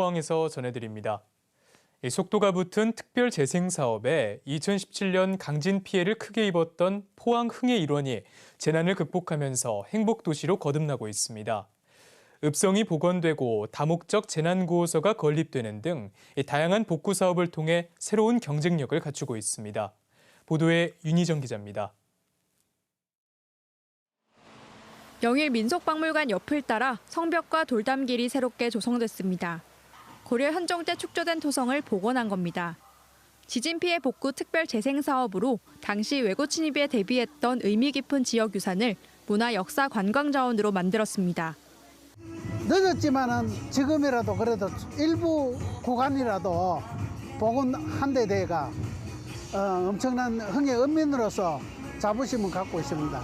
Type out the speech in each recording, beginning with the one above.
포항에서 전해드립니다. 이 속도가 붙은 특별 재생 사업에 2017년 강진 피해를 크게 입었던 포항 흥의 일원이 재난을 극복하면서 행복 도시로 거듭나고 있습니다. 읍성이 복원되고 다목적 재난구호소가 건립되는 등이 다양한 복구 사업을 통해 새로운 경쟁력을 갖추고 있습니다. 보도에 윤희정 기자입니다. 영일 민속박물관 옆을 따라 성벽과 돌담길이 새롭게 조성됐습니다. 고려 현종 때 축조된 토성을 복원한 겁니다. 지진 피해 복구 특별 재생 사업으로 당시 외고 침입에 대비했던 의미 깊은 지역 유산을 문화 역사 관광 자원으로 만들었습니다. 늦었지만은 지금이라도 그래도 일부 구간이라도 복원 데 대가 어, 엄청난 흥의 은민으로서 자부심을 갖고 있습니다.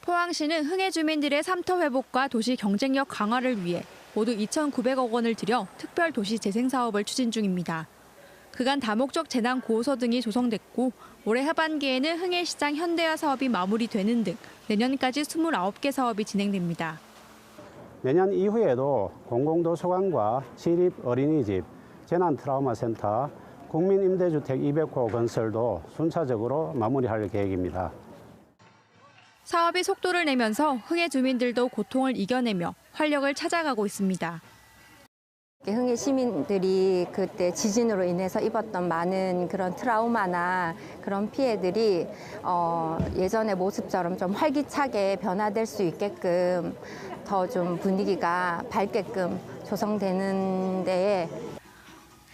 포항시는 흥해 주민들의 삼터 회복과 도시 경쟁력 강화를 위해 모두 2,900억 원을 들여 특별 도시 재생 사업을 추진 중입니다. 그간 다목적 재난 구호소 등이 조성됐고 올해 하반기에는 흥해시장 현대화 사업이 마무리되는 등 내년까지 29개 사업이 진행됩니다. 내년 이후에도 공공도서관과 시립 어린이집, 재난 트라우마 센터, 국민 임대주택 200호 건설도 순차적으로 마무리할 계획입니다. 사업이 속도를 내면서 흥해 주민들도 고통을 이겨내며 활력을 찾아가고 있습니다. 흥해 시민들이 그때 지진으로 인해서 입었던 많은 그런 트라우마나 그런 피해들이 어, 예전의 모습처럼 좀 활기차게 변화될 수 있게끔 더 좀 분위기가 밝게끔 조성되는 데에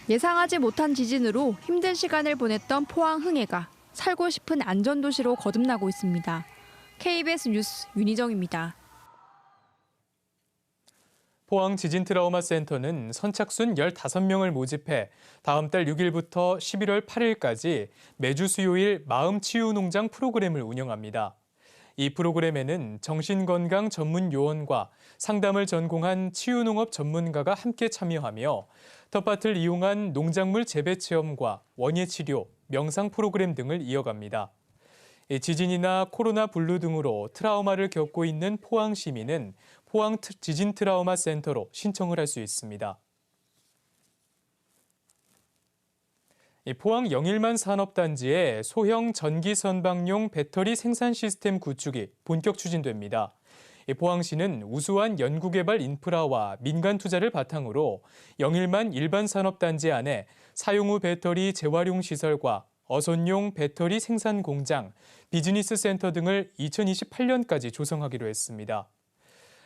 예상하지 못한 지진으로 힘든 시간을 보냈던 포항 흥해가 살고 싶은 안전도시로 거듭나고 있습니다. KBS 뉴스 윤희정입니다. 포항 지진 트라우마 센터는 선착순 15명을 모집해 다음 달 6일부터 11월 8일까지 매주 수요일 마음 치유 농장 프로그램을 운영합니다. 이 프로그램에는 정신건강 전문 요원과 상담을 전공한 치유농업 전문가가 함께 참여하며 텃밭을 이용한 농작물 재배 체험과 원예 치료, 명상 프로그램 등을 이어갑니다. 지진이나 코로나 블루 등으로 트라우마를 겪고 있는 포항 시민은 포항 지진 트라우마 센터로 신청을 할 수 있습니다. 포항 영일만 산업단지의 소형 전기 선박용 배터리 생산 시스템 구축이 본격 추진됩니다. 포항시는 우수한 연구개발 인프라와 민간 투자를 바탕으로 영일만 일반 산업단지 안에 사용 후 배터리 재활용 시설과 어선용 배터리 생산 공장, 비즈니스 센터 등을 2028년까지 조성하기로 했습니다.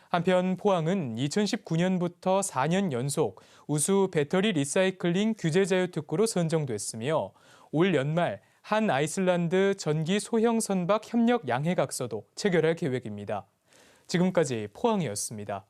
한편 포항은 2019년부터 4년 연속 우수 배터리 리사이클링 규제 자유 특구로 선정됐으며 올 연말 한 아이슬란드 전기 소형 선박 협력 양해각서도 체결할 계획입니다. 지금까지 포항이었습니다.